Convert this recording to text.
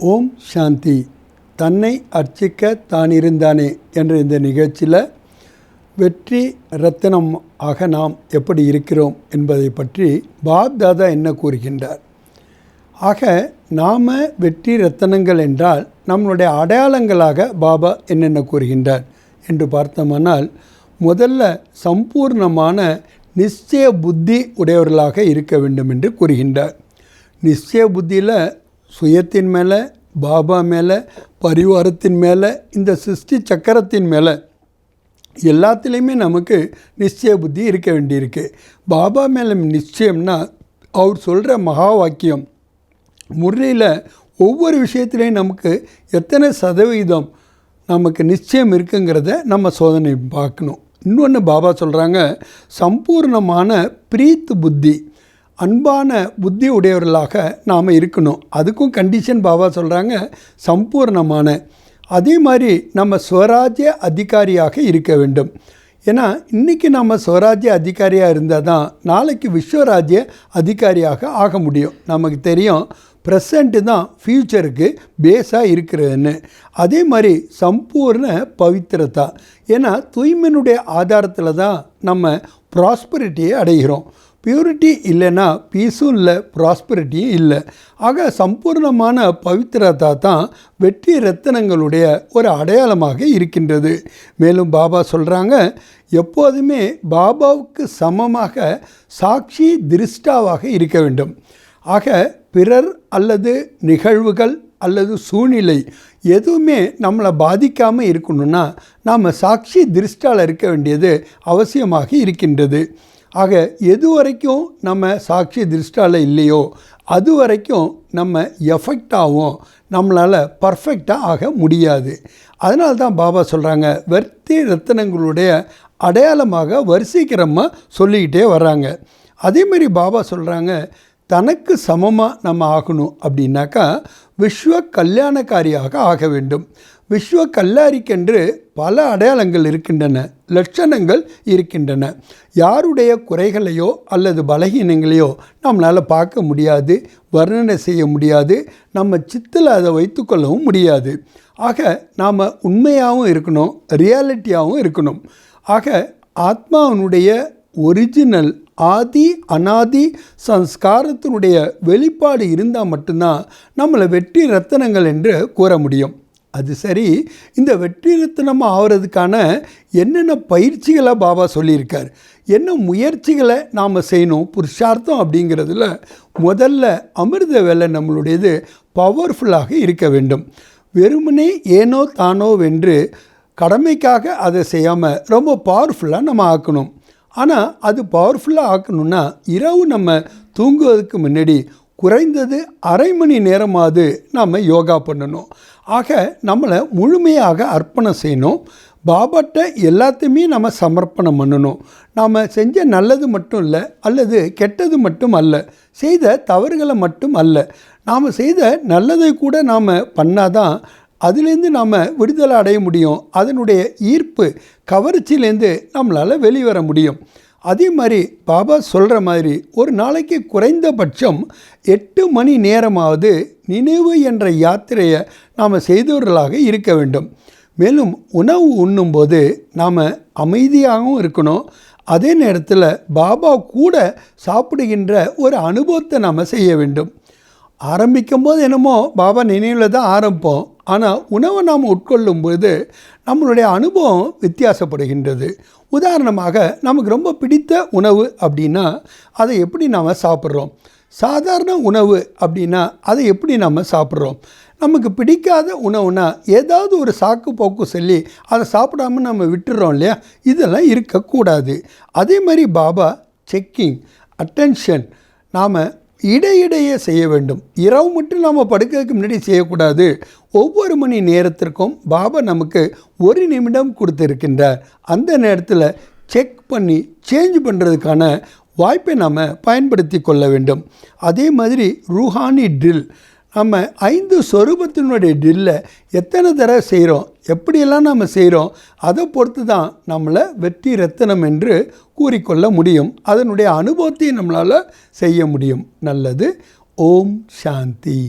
ஓம் சாந்தி. தன்னை அர்ச்சிக்க தான் இருந்தானே என்ற இந்த நிகழ்ச்சியில் வெற்றி ரத்தினம் ஆக நாம் எப்படி இருக்கிறோம் என்பதை பற்றி பாப் தாதா என்ன கூறுகின்றார்? ஆக நாம் வெற்றி ரத்தனங்கள் என்றால் நம்மளுடைய அடையாளங்களாக பாபா என்னென்ன கூறுகின்றார் என்று பார்த்தோமானால் முதல்ல சம்பூர்ணமான நிச்சய புத்தி உடையவர்களாக இருக்க வேண்டும் என்று கூறுகின்றார். நிச்சய புத்தியில் சுயத்தின் மேலே பாபா மேலே பரிவாரத்தின் மேலே இந்த சிருஷ்டி சக்கரத்தின் மேலே எல்லாத்துலேயுமே நமக்கு நிச்சய புத்தி இருக்க வேண்டியிருக்கு. பாபா மேலே நிச்சயம்னா அவர் சொல்கிற மகா வாக்கியம். முறையில் ஒவ்வொரு விஷயத்துலேயும் நமக்கு எத்தனை சதவீதம் நமக்கு நிச்சயம் இருக்குங்கிறத நம்ம சோதனை பார்க்கணும். இன்னொன்று பாபா சொல்கிறாங்க சம்பூர்ணமான பிரீத் புத்தி. அன்பான புத்தி உடையவர்களாக நாம் இருக்கணும். அதுக்கும் கண்டிஷன் பாபா சொல்கிறாங்க சம்பூர்ணமான. அதே மாதிரி நம்ம ஸ்வராஜ்ய அதிகாரியாக இருக்க வேண்டும். ஏன்னா இன்றைக்கி நம்ம ஸ்வராஜ்ய அதிகாரியாக இருந்தால் தான் நாளைக்கு விஸ்வராஜ்ய அதிகாரியாக ஆக முடியும். நமக்கு தெரியும் ப்ரெசண்ட்டு தான் ஃப்யூச்சருக்கு பேஸாக இருக்கிறதுன்னு. அதே மாதிரி சம்பூர்ண பவித்திரதா ஏன்னா தூய்மையினுடைய ஆதாரத்தில் தான் நம்ம ப்ராஸ்பரிட்டியை அடைகிறோம். பியூரிட்டி இல்லைன்னா பீஸும் இல்லை ப்ராஸ்பரிட்டியும் இல்லை. ஆக சம்பூர்ணமான பவித்திரதா தான் வெற்றி ரத்தனங்களுடைய ஒரு அடையாளமாக இருக்கின்றது. மேலும் பாபா சொல்கிறாங்க எப்போதுமே பாபாவுக்கு சமமாக சாட்சி திருஷ்டாவாக இருக்க வேண்டும். ஆக பிறர் அல்லது நிகழ்வுகள் அல்லது சூழ்நிலை எதுவுமே நம்மளை பாதிக்காமல் இருக்கணும்னா நாம் சாட்சி திருஷ்டால் இருக்க வேண்டியது அவசியமாக இருக்கின்றது. ஆக எது வரைக்கும் நம்ம சாட்சி திருஷ்டால் இல்லையோ அது வரைக்கும் நம்ம எஃபெக்டாகவும் நம்மளால் பர்ஃபெக்டாக ஆக முடியாது. அதனால தான் பாபா சொல்கிறாங்க வர்த்தி ரத்தனங்களுடைய அடையாளமாக வரிசைக்கிரமாக சொல்லிக்கிட்டே வர்றாங்க. அதேமாரி பாபா சொல்கிறாங்க தனக்கு சமமாக நம்ம ஆகணும் அப்படின்னாக்கா விஸ்வ கல்யாணக்காரியாக ஆக வேண்டும். விஸ்வ கல்லாரிக்கென்று பல அடையாளங்கள் இருக்கின்றன லட்சணங்கள் இருக்கின்றன. யாருடைய குறைகளையோ அல்லது பலகீனங்களையோ நம்மளால் பார்க்க முடியாது வர்ணனை செய்ய முடியாது நம்ம சித்தில் அதை வைத்துக்கொள்ளவும் முடியாது. ஆக நாம் உண்மையாகவும் இருக்கணும் ரியாலிட்டியாகவும் இருக்கணும். ஆக ஆத்மாவினுடைய ஒரிஜினல் ஆதி அனாதி சம்ஸ்காரத்தினுடைய வெளிப்பாடு இருந்தால் மட்டும்தான் நம்மளை வெற்றி ரத்தனங்கள் என்று கூற முடியும். அது சரி இந்த வெற்றி ரத்தனம் ஆகிறதுக்கான என்னென்ன பயிற்சிகளை பாபா சொல்லியிருக்கார்? என்ன முயற்சிகளை நாம் செய்யணும்? புருஷார்த்தம் அப்படிங்கிறதுல முதல்ல அமிர்த வேலை நம்மளுடையது பவர்ஃபுல்லாக இருக்க வேண்டும். வெறுமனே ஏனோ தானோ வென்று கடமைக்காக அதை செய்யாமல் ரொம்ப பவர்ஃபுல்லாக நம்ம ஆக்கணும். ஆனால் அது பவர்ஃபுல்லாக ஆக்கணும்னா இரவு நம்ம தூங்குவதற்கு முன்னாடி குறைந்தது அரை மணி நேரமாவது நாம் யோகா பண்ணணும். ஆக நம்மளை முழுமையாக அர்ப்பணம் செய்யணும். பாபாட்ட எல்லாத்தையுமே நம்ம சமர்ப்பணம் பண்ணணும். நாம் செஞ்ச நல்லது மட்டும் இல்லை அல்லது கெட்டது மட்டும் அல்ல செய்த தவறுகளை மட்டும் அல்ல. நாம் செய்த நல்லதை கூட நாம் பண்ணாதான் அதுலேருந்து நாம் விடுதலை அடைய முடியும். அதனுடைய ஈர்ப்பு கவர்ச்சியிலேருந்து நம்மளால் வெளிவர முடியும். அதே மாதிரி பாபா சொல்கிற மாதிரி ஒரு நாளைக்கு குறைந்தபட்சம் எட்டு மணி நேரமாவது நினைவு என்ற யாத்திரையை நாம் செய்தவர்களாக இருக்க வேண்டும். மேலும் உணவு உண்ணும்போது நாம் அமைதியாகவும் இருக்கணும். அதே நேரத்தில் பாபா கூட சாப்பிடுகின்ற ஒரு அனுபவத்தை நாம் செய்ய வேண்டும். ஆரம்பிக்கும் போது என்னமோ பாபா நினைவில் தான் ஆரம்பிப்போம். ஆனால் உணவை நாம் உட்கொள்ளும் பொழுது நம்மளுடைய அனுபவம் வித்தியாசப்படுகின்றது. உதாரணமாக நமக்கு ரொம்ப பிடித்த உணவு அப்படின்னா அதை எப்படி நாம் சாப்பிட்றோம்? சாதாரண உணவு அப்படின்னா அதை எப்படி நம்ம சாப்பிட்றோம்? நமக்கு பிடிக்காத உணவுனா ஏதாவது ஒரு சாக்கு போக்கு சொல்லி அதை சாப்பிடாம நம்ம விட்டுறோம் இல்லையா? இதெல்லாம் இருக்கக்கூடாது. அதே மாதிரி பாபா செக்கிங் அட்டென்ஷன் நாம் இடையிடையே செய்ய வேண்டும். இரவு மட்டும் நாம் படுக்கிறதுக்கு முன்னாடி செய்யக்கூடாது. ஒவ்வொரு மணி நேரத்திற்கும் பாபா நமக்கு ஒரு நிமிடம் கொடுத்துருக்கின்றார். அந்த நேரத்தில் செக் பண்ணி சேஞ்ச் பண்ணுறதுக்கான வாய்ப்பை நாம் பயன்படுத்தி கொள்ள வேண்டும். அதே மாதிரி ரூஹானி ட்ரில் நம்ம ஐந்து சொரூபத்தினுடைய ட்ரில்லை எத்தனை தடவை செய்கிறோம் எப்படியெல்லாம் நம்ம செய்கிறோம் அதை பொறுத்து தான் நம்மளை வெற்றி ரத்தனம் என்று கூறிக்கொள்ள முடியும். அதனுடைய அனுபவத்தையும் நம்மளால் செய்ய முடியும். நல்லது. ஓம் சாந்தி.